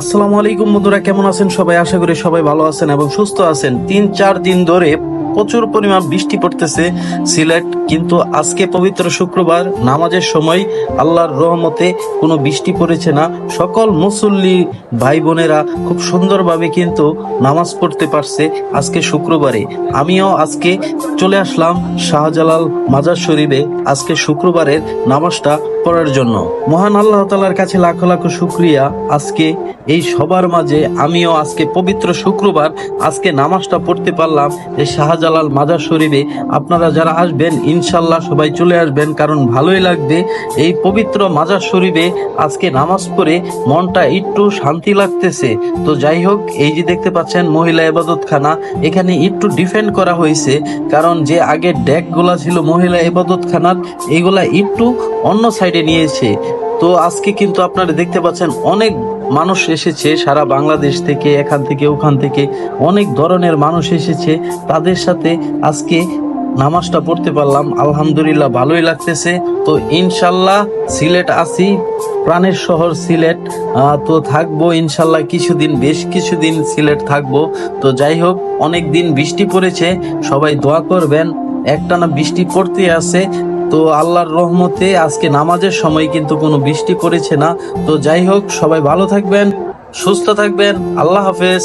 আসসালামু আলাইকুম বন্ধুরা, কেমন আছেন সবাই? আশা করি সবাই ভালো আছেন এবং সুস্থ আছেন। তিন, চার দিন ধরে প্রচুর পরিমাণ বৃষ্টি পড়তেছে সিলেট, কিন্তু আজকে পবিত্র শুক্রবার নামাজের সময় আল্লাহর রহমতে কোনো বৃষ্টি পড়েছে না। সকল মুসল্লি ভাই বোনেরা খুব সুন্দরভাবে কিন্তু নামাজ পড়তে পারছে আজকে শুক্রবারে। আমিও আজকে চলে আসলাম শাহজালাল মাজার শরীফে আজকে শুক্রবারের নামাজটা পড়ার জন্য। মহান আল্লাহ তালার কাছে লাখো লাখো শুক্রিয়া। আজকে এই সবার মাঝে আমিও আজকে পবিত্র শুক্রবার আজকে নামাজটা পড়তে পারলাম। এই শাহজালাল মাজার শরীফে আপনারা যারা আসবেন, ইনশাল্লাহ সবাই চলে আসবেন, কারণ ভালোই লাগবে। এই পবিত্র মাজার শরীফে আজকে নামাজ পড়ে মনটা একটু শান্তি লাগতেছে। তো যাই হোক, এই যে দেখতে পাচ্ছেন মহিলা এবাদতখানা, এখানে একটু ডিফেন্ড করা হয়েছে, কারণ যে আগে ডেকগুলা ছিল মহিলা এবাদতখানার এইগুলা একটু অন্য সাইডে নিয়েছে। তো আজকে কিন্তু আপনারা দেখতে পাচ্ছেন অনেক মানুষ এসেছে, সারা বাংলাদেশ থেকে, এখান থেকে, ওখান থেকে। অনেক ধরনের মানুষ এসেছে। তাদের সাথে আজকে নামাজটা পড়তে পারলাম। আলহামদুলিল্লাহ ভালোই লাগতেছে। তো ইনশাল্লাহ সিলেট আসি। প্রাণের শহর সিলেট। তো থাকব ইনশাল্লাহ কিছুদিন, বেশ কিছুদিন সিলেট থাকব। তো যাই হোক অনেক দিন বৃষ্টি পড়েছে। সবাই দোয়া করবেন। একটানা বৃষ্টি পড়তে আছে। তো আল্লাহর রহমতে আজকে নামাজের সময় কিন্তু কোনো বৃষ্টি করেছে না। তো যাই হোক, সবাই ভালো থাকবেন, সুস্থ থাকবেন, আল্লাহ হাফেজ।